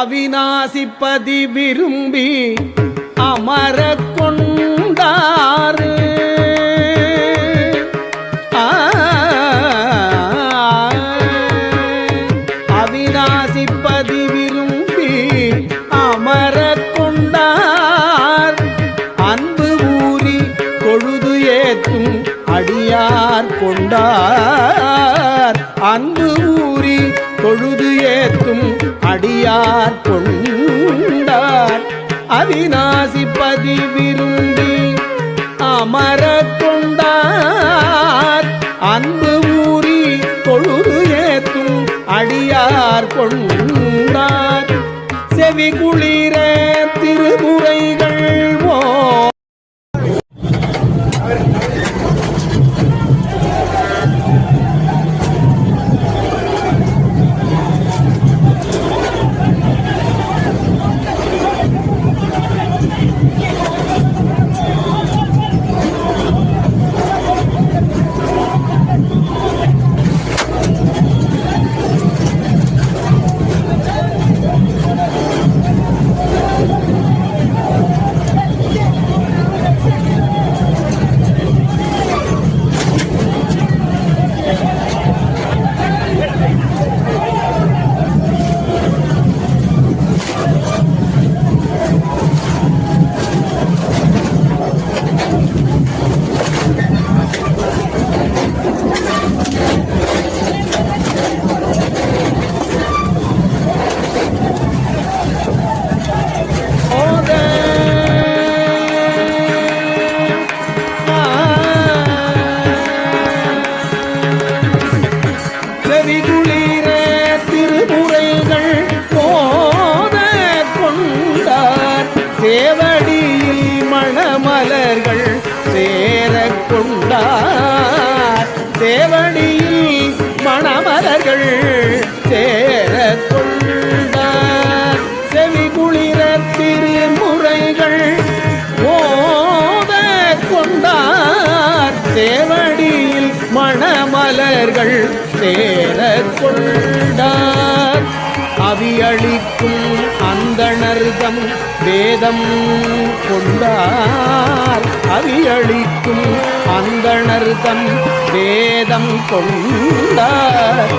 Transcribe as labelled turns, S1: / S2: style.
S1: அவிநாசிப்பதி விரும்பி அமர கொண்டாரு அவிநாசிப்பதி விரும்பி அமர கொண்டார். அன்பு ஊறி தொழுது ஏற்றும் அடியார் கொண்டார். அன்பு ஊறி தொழுது ஏத்தும் அடியார் கொண்டார். அவிநாசி பதி விரும்பி அமர கொண்டார். அன்பு ஊறி தொழுது ஏத்தும் அடியார் கொண்டார். செவி குளிர திருமுறைகள் சேவடியில் மணமலர்கள் சேர கொண்டார் சேவடியில் மணமலர்கள் சேர கொண்டார் செவி குளிர திருமுறைகள் ஓத கொண்டார். சேவடியில் மணமலர்கள் சேர கொண்டார் அவியளிக்கும் அந்தணர்தம் வேதம் கொண்டார் அவியளிக்கும் அந்தணர்தம் வேதம் கொண்டார்.